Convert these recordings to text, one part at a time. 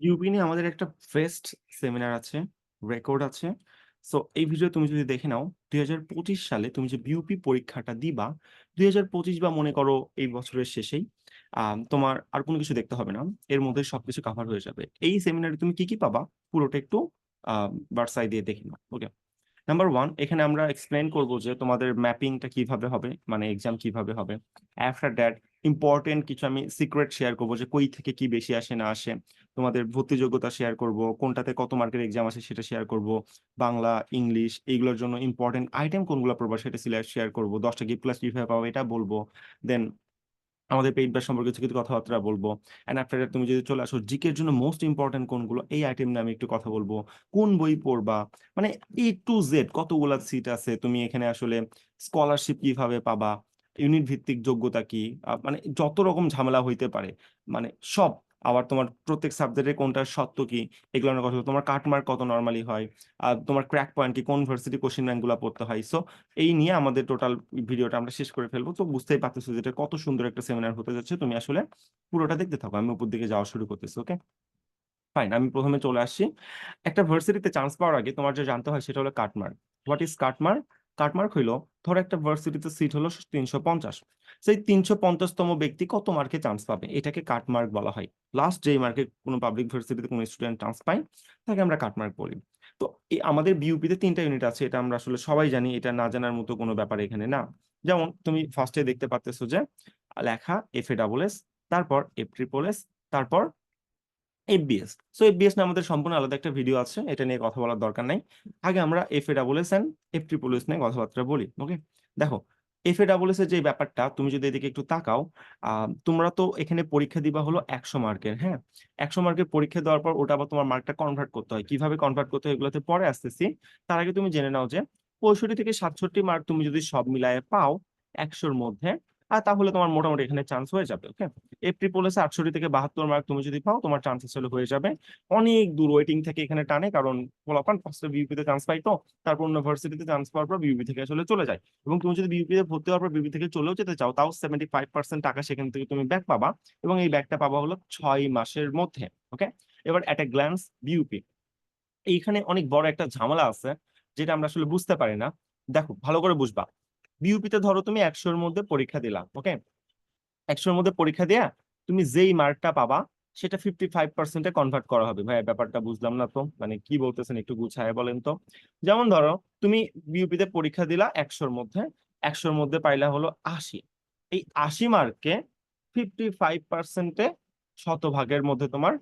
UP নিয়ে আমাদের একটা ফেস্ট সেমিনার আছে, রেকর্ড আছে। সো এই ভিডিও তুমি যদি দেখে নাও, ২০২৫ সালে তুমি যে বিউপি পরীক্ষাটা দিবা, ২০২৫ বা মনে করো এই বছরের শেষেই, তোমার আর কোনো কিছু দেখতে হবে না। এর মধ্যে সবকিছু কভার হয়ে যাবে। এই সেমিনারে তুমি কি, কি পাবা? পুরোটা একটু আই দিয়ে দেখে নাও। ওকে। নাম্বার ওয়ান এখানে আমরা এক্সপ্লেন করব যে তোমাদের ম্যাপিংটা কীভাবে হবে, মানে এক্সাম কীভাবে হবে। আফটার দ্যাট ইম্পোর্টেন্ট কিছু আমি সিক্রেট শেয়ার করব যে কই থেকে কি বেশি আসে না আসে। তোমাদের ভর্তি যোগ্যতা শেয়ার করব, কোনটাতে কত মার্কের এক্সাম আসে সেটা শেয়ার করব। বাংলা, ইংলিশ এইগুলোর জন্য ইম্পোর্টেন্ট আইটেম কোনগুলো পড়বা সেটা সিলেক্ট শেয়ার করব। ১০ টা গিফট ক্লাস কীভাবে পাবা এটা বলব দেন আমাদের পেইড ব্যাচ সম্পর্কে কিছু, কিছু কথাবার্তা বলব। অ্যান্ড আফটার দ্যাট তুমি যদি চলে আসো জিকের জন্য মোস্ট ইম্পোর্টেন্ট কোনগুলো এই আইটেম নিয়ে আমি একটু কথা বলব কোন বই পড়বা? মানে এ টু জেড কতগুলা সিট আছে, তুমি এখানে আসলে স্কলারশিপ কীভাবে পাবা? ইউনিট ভিত্তিক যোগ্যতা কি? মানে যত রকম ঝামেলা হইতে পারে, মানে সব। আবার তোমার প্রত্যেক সাবজেক্টে কোনটার সত্য কি? এগুলো নিয়ে কথা তোমার কাট মার্ক কত নরমালি হয়? আর তোমার ক্র্যাক পয়েন্ট কি? কোন ভার্সিটি কোয়েশ্চেন ব্যাংকগুলা পড়তে হয়? সো এই নিয়ে আমাদের টোটাল ভিডিওটা আমরা শেষ করে ফেলব তো বুঝতেই পারতেছো যে এটা কত সুন্দর একটা সেমিনার হতে যাচ্ছে। তুমি আসলে পুরোটা দেখতে থাকো। আমি উপর দিকে যাওয়া শুরু করতেছি। ওকে? ফাইন। আমি প্রথমে চলে আসছি। একটা ভার্সিটিতে চান্স পাওয়ার আগে তোমার যে জানতে হয় সেটা হলো cut mark. What is cut mark? Cut mark হইল ধরো একটা ভার্সিটিতে সিট হলো ৩৫০। সেই তিনশো পঞ্চাশতম ব্যক্তি কত মার্কে চান্স পাবে? এটাকে কাটমার্ক বলা হয়। লাস্ট যেই মার্কে কোনো পাবলিক ভার্সিটিতে কোনো স্টুডেন্ট চান্স পায়, তাকে আমরা কাটমার্ক বলি। তো আমাদের বিইউপিতে ৩ টা ইউনিট আছে। এটা আমরা আসলে সবাই জানি। এটা না জানার মতো কোনো ব্যাপার এখানে না। যেমন তুমি ফার্স্টে দেখতে পারতেছো যে লেখা এফ এ ডাবল এস তারপর এফট্রিপলএস, তারপর এফবিএস। সো এফবিএস নিয়ে আমাদের সম্পূর্ণ আলাদা একটা ভিডিও আছে। এটা নিয়ে কথা বলার দরকার নাই। আগে আমরা এফএডাবলএস অ্যান্ড এফট্রিপলএস নিয়ে কথাবার্তা বলি। ওকে? দেখো, এফএডাবলএস এর যে ব্যাপারটা তুমি যদি এদিকে একটু তাকাও, তোমরা তো এখানে পরীক্ষা দিবা হলো ১০০ মার্কের, হ্যাঁ? ১০০ মার্কের পরীক্ষা দেওয়ার পর ওটা আবার তোমার মার্কটা কনভার্ট করতে হয়। কীভাবে কনভার্ট করতে হয় এগুলোতে পরে আসতেছি। তার আগে তুমি জেনে নাও যে ৬৫ থেকে ৬৭ মার্ক তুমি যদি সব মিলায়ে পাও একশোর মধ্যে, আ তাহলে তোমার মোটামুটি এখানে চান্স হয়ে যাবে। ওকে? এফট্রিপলএস এ ৬৮ থেকে ৭২ মার্ক তুমি যদি পাও, তোমার চান্স আসলে হয়ে যাবে। অনেক দূর ওয়েটিং থেকে এখানে টানে, কারণ পোলাপান ফার্স্ট এ বিইউপি তে চান্স পায় তো। তারপর অন্য ভার্সিটিতে চান্স পাওয়ার পর বিউপি থেকে আসলে চলে যায়। এবং তুমি যদি বিইউপি তে ভর্তি হওয়ার পর বিউপি থেকে চলেও যেতে চাও, তাও 75% টাকা সেখান থেকে তুমি ব্যাক পাবা এবং এই ব্যাকটা পাবা হলো ছয় মাসের মধ্যে। ওকে? এবার এট এ গ্ল্যান্স বিউপি এইখানে অনেক বড় একটা ঝামেলা আছে, যেটা আমরা আসলে বুঝতে পারি না। দেখো, ভালো করে বুঝবা। বিইউপিতে ধরো তুমি একশোর মধ্যে পরীক্ষা দিলা। ওকে? একশোর মধ্যে পরীক্ষা দেয়া তুমি যেই মার্কটা পাবা সেটা ফিফটি ফাইভ পার্সেন্টে কনভার্ট করা হবে। ভাইয়া ব্যাপারটা বুঝলাম না তো। মানে কি বলতেছেন একটু গুছায় বলেন তো। যেমন ধরো তুমি বিইউপিতে পরীক্ষা দিলা একশোর মধ্যে, একশোর মধ্যে পাইলা হলো ৮০। এই ৮০ মার্ককে 55% এ শতভাগের মধ্যে তোমার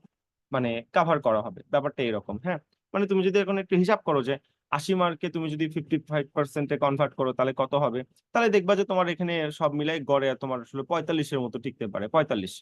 মানে কভার করা হবে। ব্যাপারটা এরকম, হ্যাঁ? মানে তুমি যদি এখন একটু হিসাব করো যে ৮০ মার্কে তুমি যদি 55% এ কনভার্ট করো তাহলে কত হবে? তাহলে দেখবা যে তোমার এখানে সব মিলাই গড়ে তোমার আসলে ৪৫ এর মতো টিকতে পারে। ৪৫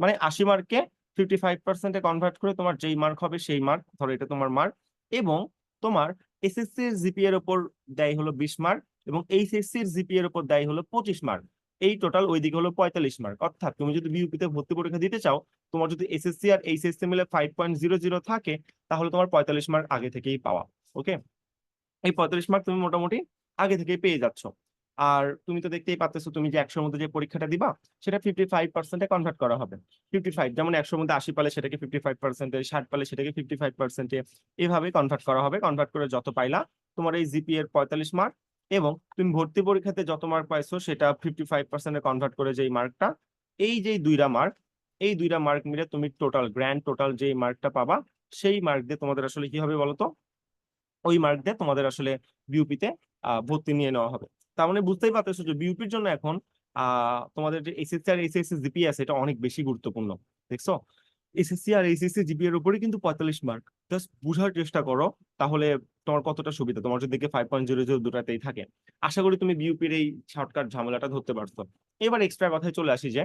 মানে ৮০ মার্ককে 55% এ কনভার্ট করে তোমার যেই মার্ক হবে সেই মার্ক, ধরো এটা তোমার মার্ক এবং তোমার এসএসসি এর জিপিএ এর উপর দেয় হলো ২০ মার্ক এবং এইচএসসি এর জিপিএ এর উপর দেয় হলো ২৫ মার্ক। এই টোটাল ওইদিকে হলো ৪৫ মার্ক। অর্থাৎ তুমি যদি বিইউপিতে ভর্তি পরীক্ষা দিতে চাও, তোমার যদি এসএসসি আর এইচএসসি মিলে 5.00 থাকে তাহলে তোমার ৪৫ মার্ক আগে থেকেই পাওয়া। ওকে? এই ৪৫ মার্ক তুমি মোটামুটি আগে থেকে পেয়ে যাচ্ছ। আর তুমি তো দেখতেই পারতেছো তুমি যে ১০০ র মধ্যে যে পরীক্ষাটা দিবা সেটা 55% এ কনভার্ট করা হবে। 55 যেমন ১০০ র মধ্যে ৮০ পালে সেটাকে 55% এ, ৬০ পালে সেটাকে 55% এ এভাবে কনভার্ট করা হবে। কনভার্ট করে যত পাইলা তোমার এই জিপিএ এর ৪৫ মার্ক এবং তুমি ভর্তি পরীক্ষাতে যত মার্ক পাইছো সেটা 55% এ কনভার্ট করে যেই মার্কটা, এই যেই দুইটা মার্ক, এই দুইটা মার্ক মিলে তুমি টোটাল গ্র্যান্ড টোটাল যেই মার্কটা পাবা সেই মার্ক দিয়ে তোমাদের আসলে কি হবে বলো তো? ওই মার্ক দিয়ে তোমাদের আসলে বিউপিতে ভর্তি নিয়ে নেওয়া হবে। তার মানে বুঝতেই পারতেছো যে বিউপির জন্য এখন তোমাদের যে এসএসসি আর এইচএসসি জিপি আছে এটা অনেক বেশি গুরুত্বপূর্ণ। দেখছ? এসএসসি আর এসএসসি জিপিএ এর উপরেই কিন্তু ৪৫ মার্ক। জাস্ট বুঝার চেষ্টা করো তাহলে তোমার কতটা সুবিধা। তোমার যদি দেখে 5.00 দুটাতেই থাকে। আশা করি তুমি বিউপির এই শর্টকাট ঝামেলাটা ধরতে পারছ। এবার এক্সট্রা কথায় চলে আসি যে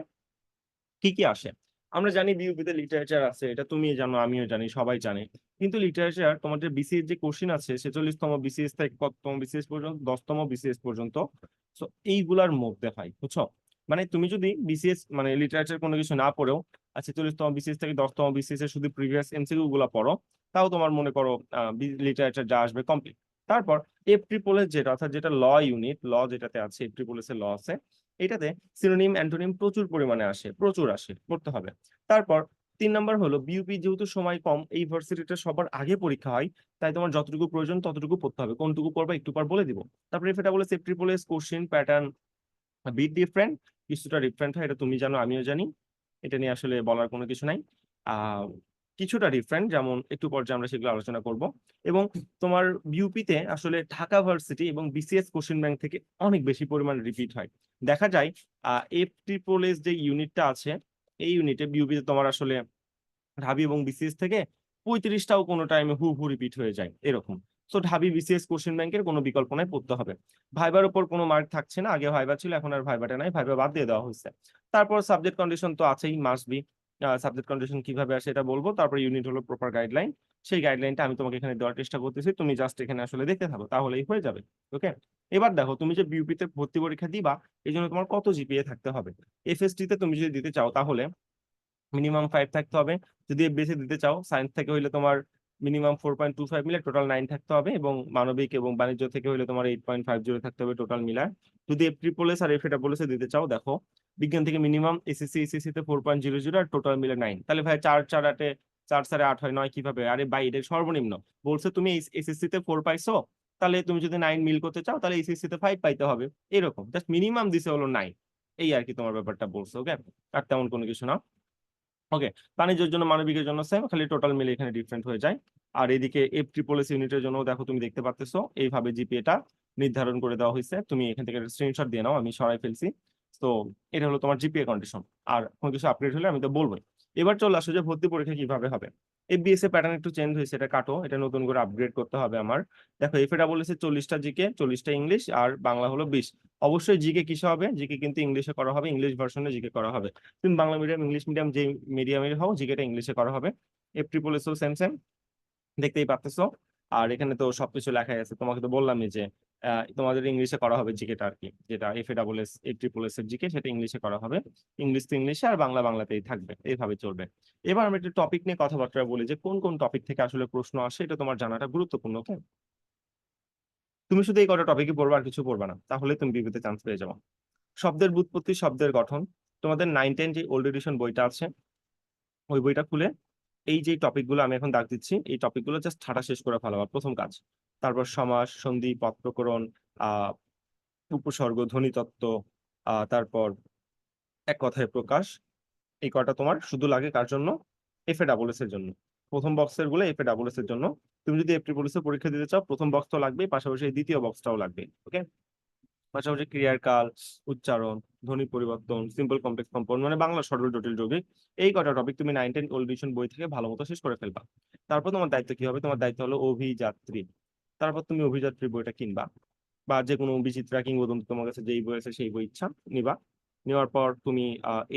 কি, কি আসে? আমরা জানি বিইউপিতে লিটারেচার আছে। এটা তুমি জানো, আমিও জানি, সবাই জানে। কিন্তু লিটারেচার তোমাদের বিসিএস যে কোয়েশ্চেন আছে ৪৬ তম বিসিএস থেকে কততম বিসিএস পর্যন্ত ১০ তম বিসিএস পর্যন্ত। সো এইগুলার মধ্যে হয়। বুঝছ? মানে তুমি যদি বিসিএস মানে লিটারেচার কোনো কিছু না পড়েও আর ৪৬ তম বিসিএস থেকে ১০ তম বিসিএস এর শুধু প্রিভিয়াস এমসিকিউ গুলা পড়ো, তাও তোমার মনে করো লিটারেচার যা আসবে কমপ্লিট। তারপর এফ এফট্রিপলএস যেটা অর্থাৎ যেটা ল ইউনিট, ল যেটাতে আছে এফ এফট্রিপলএস এর ল আছে। এটাতে সিনোনিম, অ্যান্টোনিম প্রচুর পরিমাণে আসে, প্রচুর আসে, পড়তে হবে। তারপর তিন নাম্বার হলো বিউপি যেহেতু সময় কম এই ভার্সিটিটা সবার আগে পরীক্ষা হয় তাই তোমার যতটুকু প্রয়োজন ততটুকু পড়তে হবে। কোনটুকু পড়বা একটু পর বলে দিব। তারপরে এটা বলে as question pattern bit different কিছুটা ডিফারেন্ট হয় এটা তুমি জানো আমিও জানি। এটা নিয়ে আসলে বলার কোনো কিছু নাই। কিছুটা ডিফারেন্ট যেমন একটু পর্যায়ে আমরা সেগুলো আলোচনা করব। এবং তোমার বিউপিতে আসলে ঢাকা ভার্সিটি এবং বিসিএস কোশ্চেন ব্যাংক থেকে অনেক বেশি পরিমাণ রিপিট হয়। দেখা যায় এফ ট্রিপল এস যে ইউনিটটা আছে, এই ইউনিটে বিউপিতে তোমার আসলে ঢাবি এবং বিসিএস থেকে পঁয়ত্রিশটাও কোনো টাইমে হু হু রিপিট হয়ে যায়, এরকম। সো ঢাবি বিসিএস কোশ্চেন ব্যাংকের কোনো বিকল্প নাই, পড়তে হবে। ভাইবার উপর কোনো মার্ক থাকছে না, আগে ভাইবা ছিল, এখন আর ভাইবাটা নাই ভাইবা বাদ দিয়ে দেওয়া হয়েছে। তারপর সাবজেক্ট কন্ডিশন তো আছেই মাস্ট বি সাবজেক্ট কন্ডিশন কীভাবে আসে এটা বলব। তারপর ইউনিট হলো প্রপার গাইডলাইন সেই গাইডলাইনটা আমি তোমাকে এখানে দেওয়ার চেষ্টা করতেছি। তুমি জাস্ট এখানে আসলে দেখতে থাকো, তাহলেই হয়ে যাবে। ওকে এবার দেখো, তুমি যে বিউপিতে ভর্তি পরীক্ষা দিবা, এই জন্য তোমার কত জিপিএ থাকতে হবে? এফএসটি তে তুমি যদি দিতে চাও, তাহলে মিনিমাম ফাইভ থাকতে হবে। যদি এফবিএসসি দিতে চাও সায়েন্স থেকে হইলে তোমার minimum four point two five মিলে টোটাল নাইন থাকতে হবে এবং মানবিক এবং বাণিজ্য থেকে হইলে তোমার এইট পয়েন্ট ফাইভ জিরো থাকতে হবে টোটাল মিলায়। যদি এফ ট্রিপল এস আর এফ এটা বলেছে দিতে চাও, দেখো বিজ্ঞান থেকে মিনিমাম এসএসসি এসএসসি তে ফোর পয়েন্ট জিরো জিরো আর টোটাল মিলে নাইন তাহলে ভাই চার চার আটে, চার সাড়ে আট হয় নয় কীভাবে? আরে ভাই, এটা সর্বনিম্ন। বলছে তুমি এসএসসি তে ফোর পাইছো, তাহলে তুমি যদি নাইন মিল করতে চাও, তাহলে এসএসসি তে ফাইভ পাইতে হবে। এরকম জাস্ট মিনিমাম দিছে হলো নাইন এই আর কি তোমার ব্যাপারটা বলছো ওকে আর তেমন কোনো কিছু না। ওকে বাণিজ্যের জন্য, মানবিকের জন্য সেম খালি টোটাল মিলে এখানে ডিফারেন্ট হয়ে যায়। আর এদিকে এফ ট্রিপল এস ইউনিটের জন্য দেখো তুমি দেখতে পাচ্তেছো এইভাবে জিপিএটা নির্ধারণ করে দেওয়া হয়েছে। তুমি এখান থেকে স্ক্রিনশট দিয়ে নাও, আমি সরাই ফেলছি। তো এটা হলো তোমার জিপিএ কন্ডিশন আর কোনো কিছু আপডেট হলে আমি তো বলবোই। এবার চলে আসো যে ভর্তি পরীক্ষা কীভাবে হবে। এফবিএস এর প্যাটার্ন একটু চেঞ্জ হয়েছে, এটা কাটো, এটা নতুন করে আপগ্রেড করতে হবে আমার। দেখো এফ এটা বলেছে চল্লিশটা জিকে চল্লিশটা ইংলিশ আর বাংলা হলো বিশ। অবশ্যই জিকে কিসে হবে? জিকে কিন্তু ইংলিশে করা হবে ইংলিশ ভার্সনে জিকে করা হবে। তুমি বাংলা মিডিয়াম ইংলিশ মিডিয়াম যে মিডিয়ামের হও জিকেটা ইংলিশে করা হবে। এফ ট্রিপল এসও সেম সেম দেখতেই পাচ্তেছো আর এখানে তো সবকিছু লেখাই আছে। তোমাকে তো বললামই যে তোমাদের ইংলিশে করা হবে জিকেটা আর কি যেটা F A double S F triple S এর জিকে সেটা ইংলিশে করা হবে। ইংলিশ তো ইংলিশে আর বাংলা বাংলাতেই থাকবে, এইভাবে চলবে। এবার আমরা একটা টপিক নিয়ে কথাবার্তা বলি যে কোন কোন টপিক থেকে আসলে প্রশ্ন আসে, এটা তোমার জানাটা গুরুত্বপূর্ণ ওকে তুমি শুধু এই কটা টপিকই পড়বা আর কিছু পড়বা না, তাহলে তুমি বিবিতে চান্স পেয়ে যাব। শব্দের বুৎপত্তি শব্দের গঠন, তোমাদের নাইন টেন যে ওল্ড এডিশন বইটা আছে, ওই বইটা খুলে এই যে টপিকগুলো আমি এখন দাগ দিচ্ছি, এই টপিকগুলো জাস্ট ঠাটা শেষ করে ফেলাবার প্রথম কাজ। তারপর সমাস সন্ধি পদ প্রকরণ উপসর্গ ধ্বনিতত্ত্ব তারপর এক কথায় প্রকাশ। এই কটা তোমার শুধু লাগে কার জন্য? এফ এ ডাবল এস এর জন্য। প্রথম বক্সেরগুলো এফ এ ডাবল এস এর জন্য। তুমি যদি এফ ট্রিপল এস এর পরীক্ষা দিতে চাও, প্রথম বক্স তো লাগবে পাশাপাশি দ্বিতীয় বক্সটাও লাগবে ওকে পাশাপাশি ক্রিয়ার কাল, উচ্চারণ, ধ্বনি পরিবর্তন সিম্পল কমপ্লেক্স কম্পাউন্ড মানে বাংলা সরল জটিল যৌগিক, এই কটা টপিক তুমি নাইন টেন ওল্ড এডিশন বই থেকে ভালো মতো শেষ করে ফেলবা। তারপর তোমার দায়িত্ব কি হবে? তোমার দায়িত্ব হলো অভিযাত্রী। তারপর তুমি অভিযাত্রী বইটা কিনবা, বা যে কোনো বিচিত্রা কিংবদন্তি তোমার কাছে যেই বই আছে সেই বই ইচ্ছা নিবা। নেওয়ার পর তুমি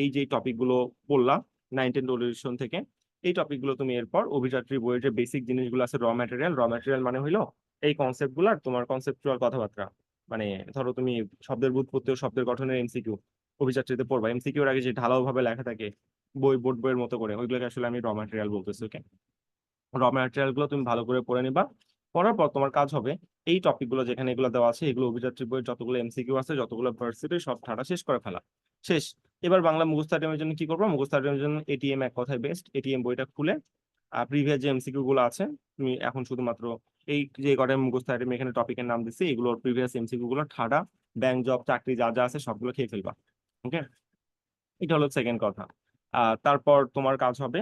এই যে টপিকগুলো পড়লা নাইন টেন ওল্ড এডিশন থেকে, এই টপিকগুলো তুমি এরপর অভিযাত্রী বইয়ের যে বেসিক জিনিসগুলো আছে র ম্যাটেরিয়াল র ম্যাটেরিয়াল মানে হইল এই কনসেপ্টগুলো আর তোমার কনসেপচুয়াল কথাবার্তা। মানে ধরো তুমি শব্দের বুৎপত্তি ও শব্দের গঠনের এমসিকিউ অভিযাত্রীতে পড়বা। এমসিকিউ এর আগে যে ঢালাও ভাবে লেখা থাকে, বই, বোর্ড বইয়ের মতো করে, ওইগুলোকে আসলে আমি র ম্যাটেরিয়াল বলতেছি ওকে র ম্যাটেরিয়ালগুলো তুমি ভালো করে পড়ে নিবা। পড়ার পর তোমার কাজ হবে, এই টপিকগুলো যেখানে এগুলো দেওয়া আছে, এগুলো অভিযাত্রী বইয়ের যতগুলো এমসিকিউ আছে, যতগুলো ভার্সিটি সব ঠাটা শেষ করে ফেলা। শেষ। এবার বাংলা মুখস্থ আইটেমের জন্য কি করব? মুখস্থ আইটেমের জন্য এটিএম এক কথায় বেস্ট এটিএম বইটা খুলে, আর প্রিভিয়াস যে এমসিকিউ গুলো আছে, তুমি এখন শুধুমাত্র এই যে কটা মুখস্থ আইটেম এখানে টপিকের নাম দিচ্ছি এগুলোর প্রিভিয়াস এমসিকিউ গুলো ঠাডা ব্যাংক জব চাকরি যা যা আছে সবগুলো খেয়ে ফেলবা ওকে এটা হলো সেকেন্ড কথা। তারপর তোমার কাজ হবে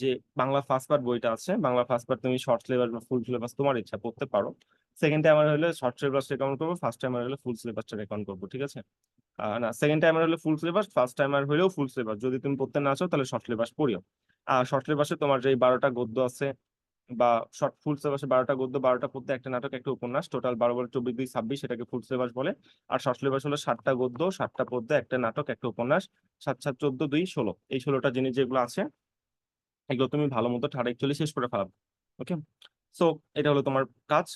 যে বাংলা ফার্স্ট পার্ট বইটা আছে, বাংলা ফার্স্ট পার্ট তুমি শর্ট সিলেবাস বা ফুল সিলেবাস তোমার ইচ্ছা পড়তে পারো। সেকেন্ড টাইমার হলে শর্ট সিলেবাস রেকমেন্ড করব ফার্স্ট টাইমার হলে ফুল সিলেবাসটা রেকমেন্ড করব, ঠিক আছে? না সেকেন্ড টাইমার হলে ফুল সিলেবাস ফার্স্ট টাইমার হলেও ফুল সিলেবাস যদি তুমি পড়তে না চাও তাহলে শর্ট সিলেবাস পড়িও। আর শর্ট সিলেবাসে তোমার যে বারোটা গদ্য আছে বা শর্ট ফুল সিলেবাসে বারোটা গদ্য, বারোটা পদ্য একটা নাটক, একটা উপন্যাস টোটাল বারো বারো চব্বিশ, দুই, ছাব্বিশ সেটাকে ফুল সিলেবাস বলে। আর শর্ট সিলেবাস হলো সাতটা গদ্য, সাতটা পদ্য একটা নাটক, একটা উপন্যাস, সাত সাত, চোদ্দ, দুই, ষোলো। এই ষোলোটা জিনিস যেগুলো আছে, এগুলো তুমি ভালো মতো ঠাড়া একচুয়ালি শেষ করে ফেলাবে। ওকে সো এটা হলো তোমার কাজ।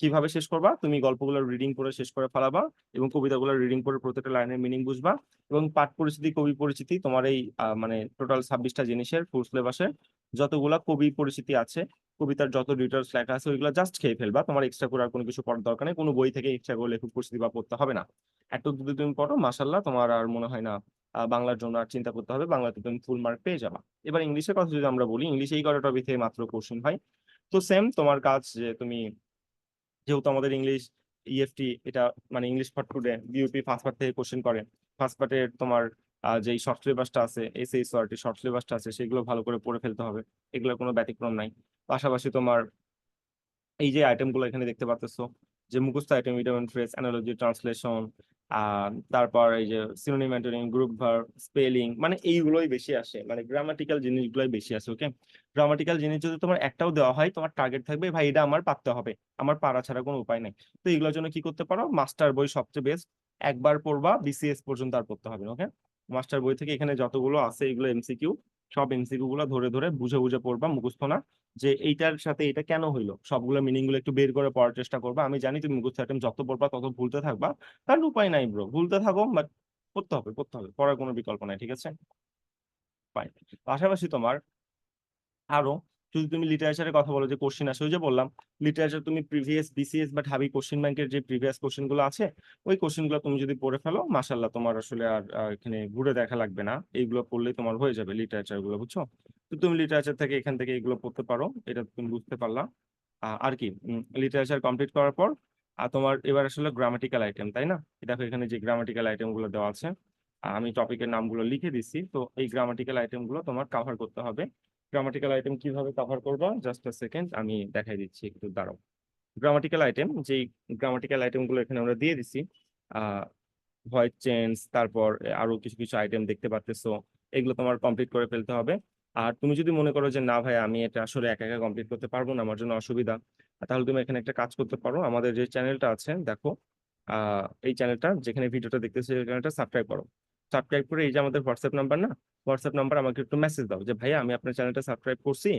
কীভাবে শেষ করবা? তুমি গল্পগুলো রিডিং করে শেষ করে ফেলাবা এবং কবিতাগুলো রিডিং করে প্রত্যেকটা লাইনের মিনিং বুঝবা এবং পাঠ পরিচিতি, কবি পরিচিতি তোমার এই মানে টোটাল ছাব্বিশটা জিনিসের ফুল সিলেবাসে যতগুলা কবি পরিচিতি আছে, কবিতার যত ডিটেলস লেখা আছে, ওইগুলো জাস্ট খেয়ে ফেলবা। তোমার এক্সট্রা করে আর কোনো কিছু পড়ার দরকার নেই। কোনো বই থেকে এক্সট্রা করে লেখক পরিচিতি বা পড়তে হবে না। একটু যদি তুমি পড়ো মাসাল্লাহ তোমার আর মনে হয় না বাংলার জন্য আর চিন্তা করতে হবে। বাংলাতে তুমি ফুল মার্ক পেয়ে যাবা। এবার ইংলিশের কথা যদি আমরা বলি, ইংলিশ এই কটা টপিক থেকে মাত্র কোশ্চেন হয় তো সেম তোমার কাজ যে তুমি, যেহেতু আমাদের ইংলিশ ইএফটি এটা মানে English for today BUP first part থেকে কোশ্চেন করে। ফার্স্ট পার্টের তোমার যেই শর্ট সিলেবাসটা আছে এস এই সরি শর্ট সিলেবাসটা আছে, সেগুলো ভালো করে পড়ে ফেলতে হবে। এগুলোর কোনো ব্যতিক্রম নাই। পাশাপাশি তোমার এই যে আইটেমগুলো এখানে দেখতে পাচ্ছ যে মুখস্থ item idiom phrase analogy translation তারপর এই যে সিনোনিম গ্রুপ ভার স্পেলিং মানে এইগুলোই বেশি আসে। মানে গ্রামাটিক্যাল জিনিসগুলোই বেশি আসে ওকে গ্রামাটিক্যাল জিনিস যদি তোমার একটাও দেওয়া হয়, তোমার টার্গেট থাকবে, ভাই, এটা আমার পারতে হবে। আমার পারা ছাড়া কোনো উপায় নাই। তো এগুলোর জন্য কি করতে পারো? মাস্টার বই সবচেয়ে বেস্ট একবার পড়বা বিসিএস পর্যন্ত আর পড়তে হবে ওকে মাস্টার বই থেকে এখানে যতগুলো আছে এগুলো এমসিকিউ সব এমসিকিউ গুলো ধরে ধরে বুঝে বুঝে পড়বা, মুখস্থ না, যে এইটার সাথে এটা কেন হইল? সবগুলো মিনিংগুলো একটু বের করে পড়ার চেষ্টা করবা। আমি জানি তুমি মুখস্থ আইটেম যত পড়বা তত ভুলতে থাকবা। তার উপায় নাই ব্রো ভুলতে থাকো বাট পড়তে হবে পড়তে হবে। পড়ার কোনো বিকল্প নাই, ঠিক আছে? পাশাপাশি তোমার আরও যদি তুমি লিটারেচারের কথা বলো, যে কোশ্চেন আসে, ওই যে বললাম লিটারেচার তুমি প্রিভিয়াস বিসিএস বা ঢাবি কোশ্চেন ব্যাংকের যে প্রিভিয়াস কোশ্চেনগুলো আছে, ওই কোশ্চেনগুলো তুমি যদি পড়ে ফেলো মাসাল্লাহ তোমার আসলে আর এখানে ঘুরে দেখা লাগবে না। এইগুলো পড়লেই তোমার হয়ে যাবে লিটারেচারগুলো, বুঝছ? তো তুমি লিটারেচার থেকে এখান থেকে এগুলো পড়তে পারো, এটা তুমি বুঝতে পারলা। আর কি লিটারেচার কমপ্লিট করার পর আর তোমার এবার আসলে গ্রামাটিক্যাল আইটেম তাই না? দেখো এখানে যে গ্রামাটিক্যাল আইটেমগুলো দেওয়া আছে আমি টপিকের নামগুলো লিখে দিচ্ছি তো এই গ্রামাটিক্যাল আইটেমগুলো তোমার কভার করতে হবে। গ্রামাটিক্যাল আইটেম কীভাবে কভার করবা? জাস্ট আ সেকেন্ড আমি দেখাই দিচ্ছি একটু, দাঁড়াও। গ্রামাটিক্যাল আইটেম যেই গ্রামাটিক্যাল আইটেমগুলো এখানে আমরা দিয়ে দিছি ভয়েস চেঞ্জ তারপর আরও কিছু কিছু আইটেম দেখতে পাচ্তেছো এগুলো তোমার কমপ্লিট করে ফেলতে হবে। আর তুমি যদি মনে করো যে, না ভাই আমি এটা আসলে একা একা কমপ্লিট করতে পারব না, আমার জন্য অসুবিধা, তাহলে তুমি এখানে একটা কাজ করতে পারো। আমাদের যে চ্যানেলটা আছে, দেখো এই চ্যানেলটা যেখানে ভিডিওটা দেখতেছো এই চ্যানেলটা সাবস্ক্রাইব করো। সাবস্ক্রাইব করে এই যে আমাদের হোয়াটসঅ্যাপ নাম্বার না হোয়াটসঅ্যাপ নাম্বার আমাকে একটু মেসেজ দাও যে, ভাইয়া, আমি আপনার চ্যানেলটা সাবস্ক্রাইব করছি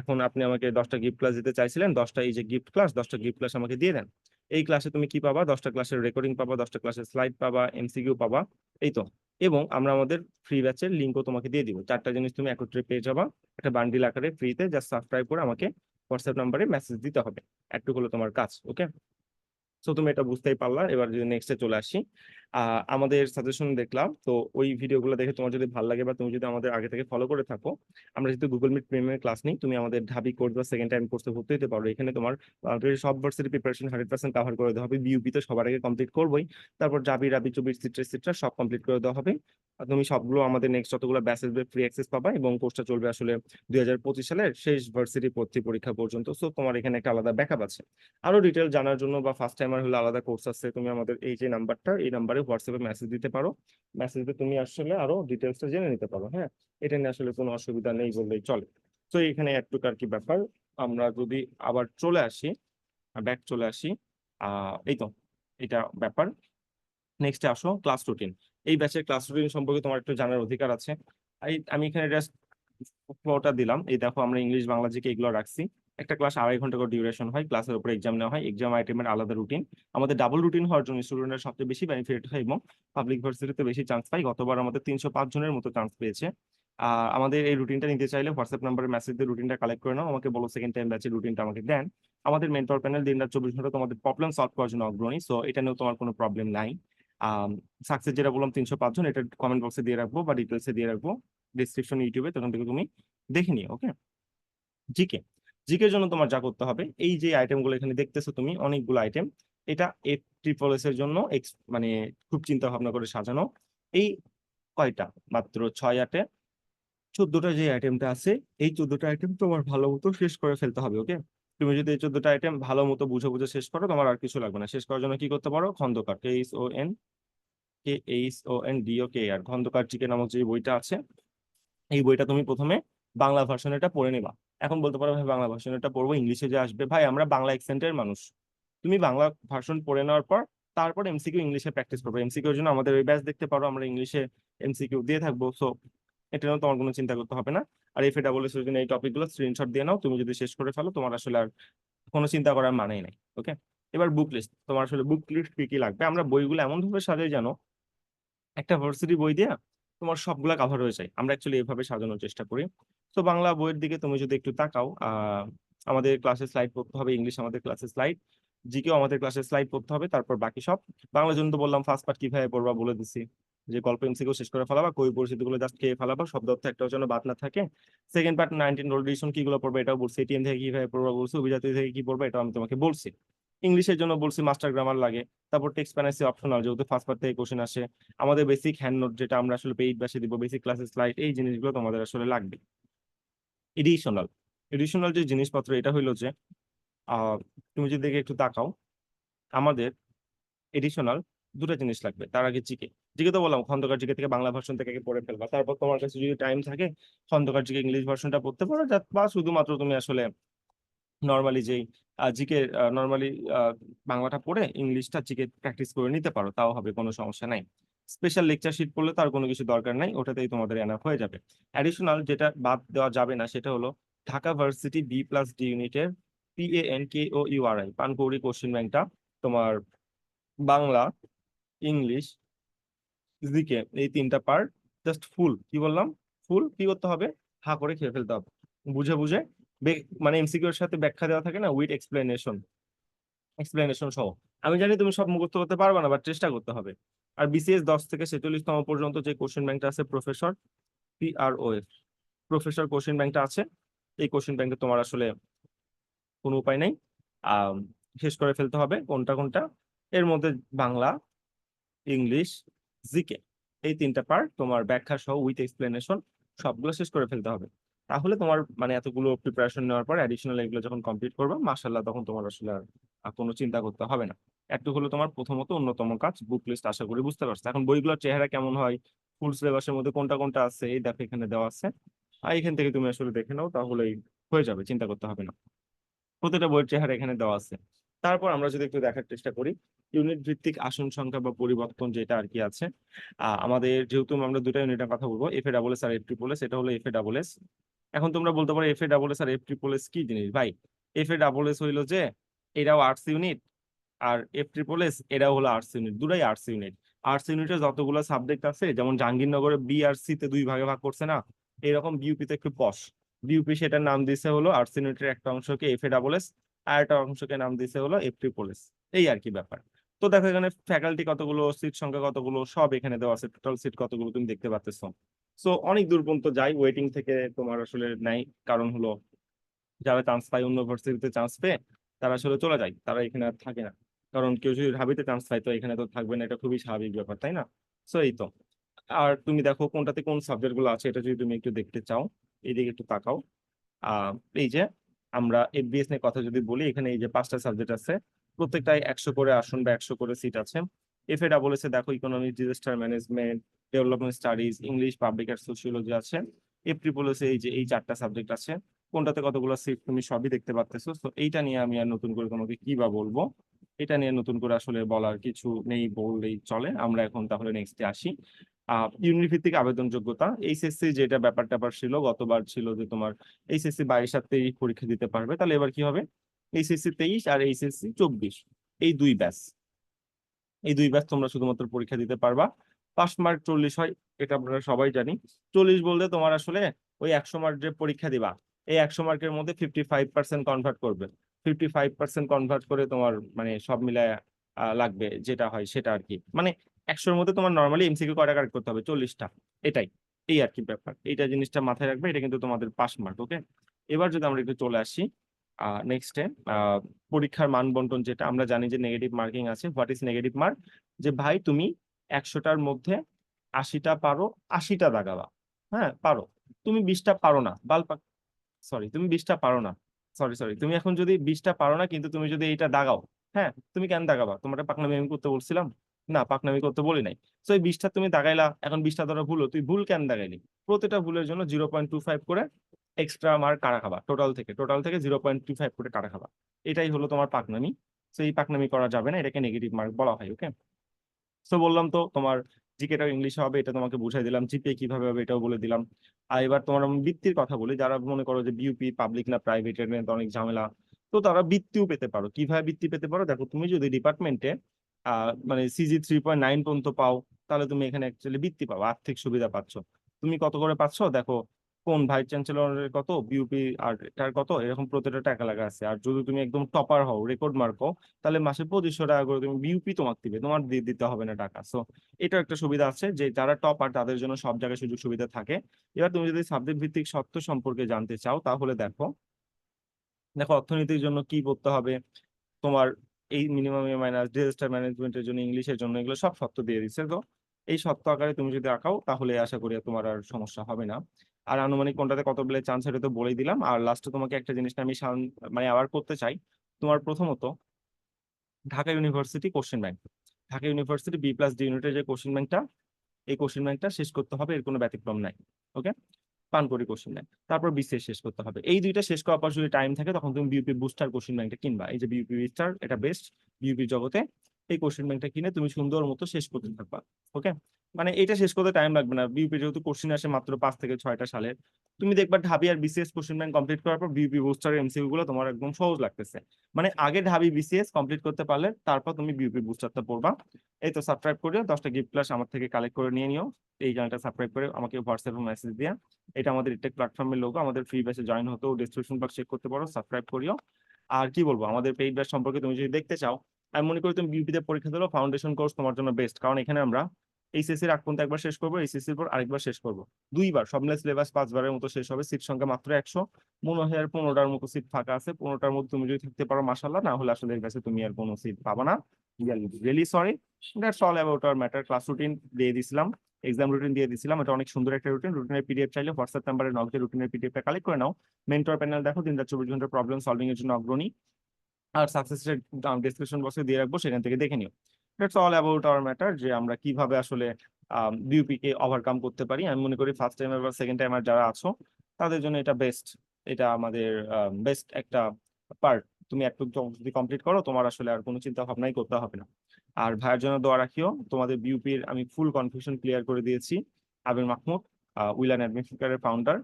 এখন আপনি আমাকে দশটা গিফট ক্লাস দিতে চাইছিলেন, দশটা এই যে গিফট ক্লাস দশটা গিফট ক্লাস আমাকে দিয়ে দেন। এই ক্লাসে তুমি কি পাবা? দশটা ক্লাসের রেকর্ডিং পাবা, দশটা ক্লাসের স্লাইড পাবা এমসিকিউ পাবা, এই তো। এবং আমরা আমাদের ফ্রি ব্যাচের লিঙ্কও তোমাকে দিয়ে দিব। চারটা জিনিস তুমি একত্রে পেয়ে যাবা, একটা বান্ডিল আকারে ফ্রিতে জাস্ট সাবস্ক্রাইব করে আমাকে হোয়াটসঅ্যাপ নাম্বারে মেসেজ দিতে হবে। একটু হলো তোমার কাজ ওকে সো তুমি এটা বুঝতেই পারলা। এবার যদি নেক্সটে চলে আসি আমাদের সাজেশন দেখলাম। তো ওই ভিডিওগুলো দেখে তোমার যদি ভালো লাগে বা তুমি যদি আমাদের আগে থেকে ফলো করে থাকো, আমরা যেহেতু গুগল মিট প্রিমিয়ামের ক্লাস নিই, তুমি আমাদের ঢাবি কোর্স বা সেকেন্ড টাইম কোর্সে ভর্তি হতে পারো। এখানে তোমার সব varsity preparation hundred percent cover করে দেওয়া হবে। বিউপি তো সবার আগে কমপ্লিট করবোই। তারপর জাবি, রাবি চব্বিশ সিট্রা সিট্রা সব কমপ্লিট করে দেওয়া হবে। তুমি সবগুলো আমাদের নেক্সট যতগুলো ব্যাচ আসবে ফ্রি অ্যাক্সেস পাবা এবং কোর্সটা চলবে আসলে দুই হাজার পঁচিশ সালের শেষ ভার্সিটি ভর্তি পরীক্ষা পর্যন্ত। সো তোমার এখানে একটা আলাদা ব্যাকআপ আছে। আরও ডিটেল জানার জন্য বা ফার্স্ট টাইমার হলে আলাদা কোর্স আছে। তুমি আমাদের এই যে নাম্বারটা এই নাম্বারে হোয়াটসঅ্যাপে মেসেজ দিতে পারো। মেসেজ মেসেজে তুমি আসলে আরও ডিটেলসটা জেনে নিতে পারো হ্যাঁ? এটা নিয়ে আসলে কোনো অসুবিধা নেই বললেই চলে। তো এখানে একটু আর কি ব্যাপার? আমরা যদি আবার চলে আসি ব্যাক চলে আসি এই তো, এটা ব্যাপার। নেক্সটে আসো ক্লাস রুটিন এই ব্যাচের ক্লাস রুটিন সম্পর্কে তোমার একটু জানার অধিকার আছে। আমি এখানে জাস্ট ফ্লোটা দিলাম। এই দেখো আমরা ইংলিশ বাংলা জিকে এগুলো রাখছি। একটা ক্লাস আড়াই ঘণ্টা করে ডিউরেশন হয় ক্লাসের উপরে এক্সাম নেওয়া হয়। এক্সাম আইটেমের আলাদা রুটিন আমাদের ডাবল রুটিন হওয়ার জন্য স্টুডেন্টরা সবচেয়ে বেশি বেনিফিট হয় এবং পাবলিক ভার্সিটিতে বেশি চান্স পাই গতবার আমাদের তিনশো পাঁচ জনের মতো চান্স পেয়েছে। আহ আমাদের এই রুটিনটা নিতে চাইলে হোয়াটসঅ্যাপ নাম্বারে মেসেজ দিয়ে রুটিনটা কালেক্ট করে নাও। আমাকে বলো সেকেন্ড টাইম ব্যাচের রুটিনটা আমাকে দেন। আমাদের মেন্টর প্যানেল দিন রাত চব্বিশ ঘণ্টা তোমাদের প্রবলেম সলভ করার জন্য অগ্রণী। সো এটা নিয়েও তোমার কোনো প্রবলেম নাই। সাকসেস যেটা বললাম তিনশো পাঁচ জন এটা কমেন্ট বক্সে দিয়ে রাখব বা ডিটেলসে দিয়ে রাখব। ডিসক্রিপশন ইউটিউবে তখন থেকে তুমি দেখে নিও ওকে জিকে জিকের জন্য তোমার যা করতে হবে, এই যে আইটেমগুলো এখানে দেখতেছো তুমি, অনেকগুলো আইটেম এটা এফ ট্রিপল এর জন্য ex- মানে খুব চিন্তা ভাবনা করে সাজানো। এই কয়টা? মাত্র ছয় আটে। চোদ্দটা যে আইটেমটা আছে, এই চোদ্দটা আইটেম তোমার ভালো মতো শেষ করে ফেলতে হবে ওকে তুমি যদি এই চোদ্দটা আইটেম ভালো মতো বুঝে বুঝে শেষ করো, তোমার আর কিছু লাগবে না। শেষ করার জন্য কি করতে পারো? Khandakar K H O N K H O N D O K R Khandakar GK নামক যে বইটা আছে, এই বইটা তুমি প্রথমে বাংলা ভার্সনটা পড়ে নিবা। এখন বলতে পারো, ভাই, বাংলা ভার্সনটা পড়ব, ইংলিশে যে আসবে। ভাই, আমরা বাংলা এক্সেন্টের মানুষ। তুমি বাংলা ভার্সন পড়ে নেওয়ার পর, তারপর এমসিকিউ ইংলিশে প্র্যাকটিস করবে। এমসিকিউর জন্য আমাদের ওই ব্যাচ দেখতে পারো, আমরা ইংলিশে এমসিকিউ দিয়ে থাকব। সো এটা তোমার কোনো চিন্তা করতে হবে না। আর এফ এটা বলে জন্য এই টপিকগুলো স্ক্রিনশট দিয়ে নাও, তুমি যদি শেষ করে ফেলো, তোমার আসলে আর কোনো চিন্তা করার মানেই নাই ওকে এবার বুক লিস্ট তোমার আসলে বুক লিস্ট কি কি লাগবে? আমরা বইগুলো এমন ভাবে সাজাই জানো একটা ভার্সিটি বই দিয়ে তোমার সবগুলা কাভার হয়ে যায়। আমরা অ্যাকচুয়ালি এভাবে সাজানোর চেষ্টা করি। তো বাংলা বইয়ের দিকে তুমি যদি একটু তাকাও আমাদের ক্লাসে স্লাইড পড়তে হবে ইংলিশ আমাদের ক্লাসে স্লাইড জিকেও আমাদের ক্লাসে স্লাইড পড়তে হবে, তারপর বাকি সব। বাংলা জন্য তো বললাম ফার্স্ট পার্ট কীভাবে পড়বা বলে দিছি। যে গল্প এমসিকিউ শেষ করে ফেলাবা, কই পরিস্থিতি গুলো জাস্ট খেয়ে ফেলাবা শব্দ অর্থ একটা যেন বাদ না থাকে। Second part nineteen role division কিগুলো পড়বে এটাও বলছি এটিএম থেকে কীভাবে পড়বা বলছি, অভিজাতি থেকে কি পড়বে এটাও আমি তোমাকে বলছি। ইংলিশের জন্য বলছি মাস্টার গ্রামার লাগে, তারপর টেক্সট প্যানেসি অপশনাল যেহেতু ফার্স্ট পার্ট থেকে কোশ্চেন আসে, আমাদের বেসিক হ্যান্ড নোট যেটা আমরা আসলে পেইড বাসে দিব বেসিক ক্লাসের স্লাইড এই জিনিসগুলো তোমাদের আসলে লাগবে। এডিশনাল এডিশনাল যে জিনিসপত্র, এটা হইল যে তুমি যদি একটু তাকাও, আমাদের এডিশনাল দুটো জিনিস লাগবে, তার আগে জিকে জিকে তো বললাম, খন্দকার জিকে থেকে বাংলা ভার্সন থেকে পড়ে ফেলবা। তারপর তোমার কাছে যদি টাইম থাকে, খন্দকার জিকে ইংলিশ ভার্সনটা পড়তে পারো বা শুধুমাত্র তুমি আসলে নর্মালি যেই জিকে নর্মালি বাংলাটা পড়ে ইংলিশটা জিকে প্র্যাকটিস করে নিতে পারো, তাও হবে, কোনো সমস্যা নাই। স্পেশাল লেকচার শিট পড়লে তার কোনো কিছু দরকার নাই, ওটাতেই তোমাদের এনাফ হয়ে যাবে। অ্যাডিশনাল যেটা বাদ দেওয়া যাবে না, সেটা হলো Dhaka varsity B plus D ইউনিটের P A N K O URI Pankouri question ব্যাংকটা তোমার বাংলা ইংলিশ জিকে এই তিনটা পার্ট জাস্ট ফুল কি বললাম? ফুল কি করতে হবে? হা করে খেয়ে ফেলতে হবে। বুঝে বুঝে মানে এমসিকিউ এর সাথে ব্যাখ্যা দেওয়া থাকে না উইথ এক্সপ্লেনেশন এক্সপ্লেনেশন সহ। আমি জানি তুমি সব মুখস্থ করতে পারবে না বাট চেষ্টা করতে হবে। আর বিসিএস দশ থেকে ছেচল্লিশতম পর্যন্ত যে কোশ্চেন ব্যাংকটা আছে professor P R O F professor question ব্যাংকটা আছে। এই কোশ্চেন ব্যাংকে তোমার আসলে কোনো উপায় নেই। শেষ করে ফেলতে হবে কোনটা কোনটা। এর মধ্যে বাংলা ইংলিশ জিকে, এই তিনটা পার্ট তোমার ব্যাখ্যা সহ উইথ এক্সপ্লেনেশন সবগুলো শেষ করে ফেলতে হবে। তাহলে তোমার মানে এতগুলো প্রিপারেশন নেওয়ার পর অ্যাডিশনাল এগুলো যখন কমপ্লিট করবে মাসাল্লাহ তখন তোমার আসলে আর কোনো চিন্তা করতে হবে না। একটু হলো তোমার প্রথমত অন্যতম কাজ বুক লিস্ট আশা করি বুঝতে পারছ। এখন বইগুলোর চেহারা কেমন হয় ফুল সিলেবাসের মধ্যে কোনটা কোনটা আছে, এই দেখো এখানে দেওয়া আছে। আর এখান থেকে তুমি আসলে দেখে নাও, তাহলেই হয়ে যাবে, চিন্তা করতে হবে না। প্রতিটা বইয়ের চেহারা এখানে দেওয়া আছে। তারপর আমরা যদি একটু দেখার চেষ্টা করি ইউনিট ভিত্তিক আসন সংখ্যা বা পরিবর্তন যেটা আর কি আছে আমাদের যেহেতু আমরা দুটা ইউনিটের কথা বলব এফ এ ডাবল এস আর এফ ট্রিপল এস এটা হলো এফ এ ডাবল এস এখন তোমরা বলতে পারো এফ এ ডাবল এস আর এফ ট্রিপল এস কি জিনিস? ভাই এফ এ ডাবল এস হইল যে এটাও আর্টস ইউনিট আর এফ ট্রিপল এস এটাও হলো আর্টস ইউনিট দুটাই আর্টস ইউনিট আর্টস ইউনিটের যতগুলো সাবজেক্ট আছে, যেমন জাহাঙ্গীরনগরে বি আর সি তে দুই ভাগে ভাগ করছে না, এরকম বিউপি তে একটু পশ বিউপি সেটার নাম দিছে হলো আর্টস ইউনিটের একটা অংশকে এফ এ ডাবল এস আর একটা অংশকে নাম দিছে হলো এফ ট্রিপল এই আর কি ব্যাপার। তো দেখো এখানে ফ্যাকাল্টি কতগুলো সিট সংখ্যা কতগুলো, সব এখানে দেওয়া আছে। টোটাল সিট কতগুলো তুমি দেখতে পাচ্ছ সো অনেক দূর পর্যন্ত যাই। ওয়েটিং থেকে তোমার আসলে নাই। কারণ হলো, যারা চান্স পায় অন্য ভার্সিটিতে চান্স পেয়ে, তারা আসলে চলে যায়। তারা এখানে আর থাকে না। কারণ কেউ যদি ঢাবিতে চান্স পায়, তো এখানে তো থাকবে না। এটা খুবই স্বাভাবিক ব্যাপার, তাই না? সো এই তো। আর তুমি দেখো, কোনটাতে কোন সাবজেক্টগুলো আছে, এটা যদি তুমি একটু দেখতে চাও এইদিকে একটু তাকাও। এই যে আমরা এফবিএস নিয়ে কথা যদি বলি, এখানে এই যে পাঁচটা সাবজেক্ট আছে প্রত্যেকটাই একশো করে আসন বা একশো করে সিট আছে। এফ এ ডাবল এসে দেখো economic disaster management development studies English public আর সোশিওলজি আছে। এফ ট্রিপল এসে এই যে, এই চারটা সাবজেক্ট আছে। কোনটাতে কতগুলো সিট তুমি সবই দেখতে পাচ্তেছো তো এইটা নিয়ে আমি আর নতুন করে তোমাকে কি বা বলব? এটা নিয়ে নতুন করে আসলে বলার কিছু নেই, বললেই চলে। আমরা এখন তাহলে নেক্সটে আসি। ইউনিট ভিত্তিক আবেদন যোগ্যতা এইচএসসি যেটা ব্যাপার ট্যাপার ছিল, গতবার ছিল যে তোমার এইচএসসি বাইশ আর তেইশ পরীক্ষা দিতে পারবে। তাহলে এবার কি হবে? এইচএসসি তেইশ আর এইচএসসি চব্বিশ। এই দুই ব্যাস এই দুই ব্যাচ তোমরা শুধুমাত্র পরীক্ষা দিতে পারবা। পাস মার্ক চল্লিশ হয়, এটা আমরা সবাই জানি। চল্লিশ বলতে তোমার আসলে ওই একশো মার্ক যে পরীক্ষা দিবা, এই একশো মার্কের মধ্যে ফিফটি ফাইভ পার্সেন্ট কনভার্ট করবে। ফিফটি ফাইভ পার্সেন্ট কনভার্ট করে তোমার মানে সব মিলায় লাগবে, যেটা হয় সেটা আর কি। মানে একশোর মধ্যে তোমার নর্মালি এমসিকিউ কয়টা কারেক্ট করতে হবে? চল্লিশটা। এটাই। এই আর কি ব্যাপার। এইটা জিনিসটা মাথায় রাখবে, এটা কিন্তু তোমাদের পাস মার্ক ওকে এবার যদি আমরা একটু চলে আসি নেক্সটে পরীক্ষার মান বন্টন যেটা, আমরা জানি যে নেগেটিভ মার্কিং আছে। হোয়াট ইজ নেগেটিভ মার্ক যে ভাই, তুমি একশোটার মধ্যে আশিটা পারো, আশিটা দাগাবা। হ্যাঁ পারো। তুমি বিশটা পারো না বাল সরি তুমি বিশটা পারো না। সরি সরি তুমি এখন যদি বিশটা পারো না, কিন্তু তুমি যদি এইটা দাগাও হ্যাঁ তুমি কেন দাগাবা? তোমার পাকনামি আমি করতে বলছিলাম? না, পাকনামি করতে বলি নাই। তো এই বিশটা তুমি দাগাইলা, এখন বিশটা ধরো ভুল তুই ভুল কেন দাগাইলি? প্রতিটা ভুলের জন্য জিরো পয়েন্ট টু ফাইভ করে এক্সট্রা মার্ক কাটা খাবা? টোটাল থেকে টোটাল থেকে জিরো পয়েন্ট টু ফাইভ করে কাটা খাবা? এটাই হলো তোমার পাকনামি। তো এই পাকনামি করা যাবে না, এটাকে নেগেটিভ মার্ক বলা হয় ওকে তো বললাম তো, তোমার জিকেটাও ইংলিশে হবে, এটা তোমাকে বুঝাই দিলাম জিপে কীভাবে হবে এটাও বলে দিলাম। আর এবার তোমার বৃত্তির কথা বলি, যারা মনে করো যে বিউপি পাবলিক না প্রাইভেট অনেক ঝামেলা, তো তারা বৃত্তিও পেতে পারো। কীভাবে বৃত্তি পেতে পারো? দেখো, তুমি যদি ডিপার্টমেন্টে মানে সিজি থ্রি পয়েন্ট নাইন পর্যন্ত পাও, তাহলে তুমি এখানে অ্যাকচুয়ালি বৃত্তি পাও আর্থিক সুবিধা পাচ্ছ। তুমি কত করে পাচ্ছ? দেখো, কোন ভাইস চ্যান্সেলরের কত? বিউপি আর এটার কত? এরকম প্রতিটা টাকা লাগা আছে। আর যদি তুমি একদম টপার হও রেকর্ড মার্ক তাহলে মাসে পঁচিশশো টাকা করে তুমি বিউপি তোমাকে দিবে, তোমার দিয়ে দিতে হবে না টাকা। সো এটা একটা সুবিধা আছে যে যারা টপার তাদের জন্য সব জায়গায় সুযোগ সুবিধা থাকে। এবার তুমি যদি সাবজেক্ট ভিত্তিক সত্য সম্পর্কে জানতে চাও, তাহলে দেখো দেখো অর্থনীতির জন্য কি করতে হবে? তোমার এই মিনিমাম মাইনাস ডিজাস্টার ম্যানেজমেন্টের জন্য ইংলিশের জন্য এগুলো সব সত্য দিয়ে দিচ্ছে। তো এই সত্য আকারে তুমি যদি আঁকাও, তাহলে আশা করি তোমার আর সমস্যা হবে না। আর আনুমানিক কোনটাতে কত বেলে চান্স এটা তো বলেই দিলাম। আর লাস্টে তোমাকে একটা জিনিস আমি মানে আবার করতে চাই। তোমার প্রথমত, Dhaka university question bank Dhaka university B plus D ইউনিটের যে কোশ্চেন ব্যাংকটা এই কোশ্চেন ব্যাংকটা শেষ করতে হবে, এর কোনো ব্যতিক্রম নাই। ওকে পানকড়ি কোশ্চেন ব্যাংক তারপর বিসিএস শেষ করতে হবে। এই দুইটা শেষ করার পর যদি টাইম থাকে, তখন তুমি বিউপি বুস্টার কোশ্চেন ব্যাংকটা কিনবা। এই যে বিউপি বুস্টার এটা বেস্ট বিউপি জগতে এই কোশ্চেন ব্যাংকটা কিনে তুমি সুন্দর মতো শেষ করতে থাকবা ওকে মানে এটা শেষ করতে টাইম লাগবে না। বিউপি যেহেতু কোশ্চেন আসে মাত্র পাঁচ থেকে ছয়টা সালের তুমি দেখবা ঢাবি আর বিসিএস কোশ্চেন ব্যাংক কমপ্লিট করার পর বিউপি বুস্টার এমসিকিউ গুলো তোমার একদম সহজ লাগতেছে। মানে আগে ঢাবি বিসিএস কমপ্লিট করতে পারলে তারপর তুমি বিউপি বুস্টারটা পড়বা। এই তো সাবস্ক্রাইব করিও, দশটা গিফট ক্লাস আমার থেকে কালেক্ট করে নিয়ে নিও। এই চ্যানেলটা সাবস্ক্রাইব করে আমাকে হোয়াটসঅ্যাপে মেসেজ দিয়া। এটা আমাদের ইটেক প্ল্যাটফর্মের লোগো আমাদের ফ্রি ব্যাচে জয়েন হতেও ডিসক্রিপশন বক্স চেক করতে পারো সাবস্ক্রাইব করিও। আর কি বলব, আমাদের পেইড ব্যাচ সম্পর্কে তুমি যদি দেখতে চাও আমি মনে করি তুমি বিউপিতে পরীক্ষা দিলো ফাউন্ডেশন কোর্স তোমার জন্য বেস্ট কারণ এখানে আমরা এইচএসসি এর আগ পর্যন্ত একবার শেষ করব এইচএসসি এর পর আরেকবার শেষ করব। দুইবার, সব মিলে সিলেবাস পাঁচবারের মতো শেষ হবে সিট সংখ্যা মাত্র একশো। মনে হয় আর পনেরোটার মতো সিট ফাঁকা আছে, পনেরোটার মধ্যে তুমি যদি থাকতে পারো মাসাল্লাহ না হলে আসলে এর কাছে তুমি আর কোনো সিট পাবা না। Really sorry that's all about our matter class routine দিয়ে দিছিলাম এক্সাম রুটিন দিয়ে দিছিলাম, এটা অনেক সুন্দর একটা রুটিন রুটিনের পিডিএফ চাইলে হোয়াটসঅ্যাপ নাম্বারে নক দিয়ে রুটিনের পিডিএফটা কালেক্ট করে নাও। মেন্টর প্যানেল দেখো দিন রাত চব্বিশ ঘণ্টা প্রবলেম সলভিং এর জন্য অগ্রণী। আর সাকসেসের ডিসক্রিপশন বক্সে দিয়ে রাখব, সেখান থেকে দেখে নিও। That's all about our matter যে আমরা কীভাবে আসলে বিউপি কে ওভারকাম করতে পারি। আমি মনে করি ফার্স্ট টাইম বা সেকেন্ড টাইম যারা আছো, তাদের জন্য এটা বেস্ট এটা আমাদের বেস্ট একটা পার্ট তুমি একটু যদি কমপ্লিট করো, তোমার আসলে আর কোনো চিন্তা ভাবনাই করতে হবে না। আর ভাইয়ের জন্য দোয়া রাখিও, তোমাদের বিউপির আমি ফুল কনফিউশন ক্লিয়ার করে দিয়েছি। আবির মাহমুদ উইলান অ্যাডমিশনের ফাউন্ডার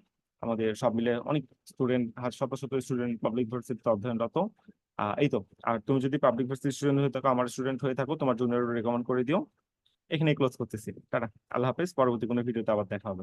আমাদের সব মিলে অনেক স্টুডেন্ট শত শত স্টুডেন্ট পাবলিক ভার্সিটিতে অধ্যয়নরত। এই তো আর তুমি যদি পাবলিক ভার্সিটি স্টুডেন্ট হয়ে থাকো, আমার স্টুডেন্ট হয়ে থাকো, তোমার জুনিয়র রেকমেন্ড করে দিও। এখানে ক্লোজ করতেছি। টাটা। আল্লাহ হাফেজ। পরবর্তী কোনো ভিডিওতে আবার দেখা হবে।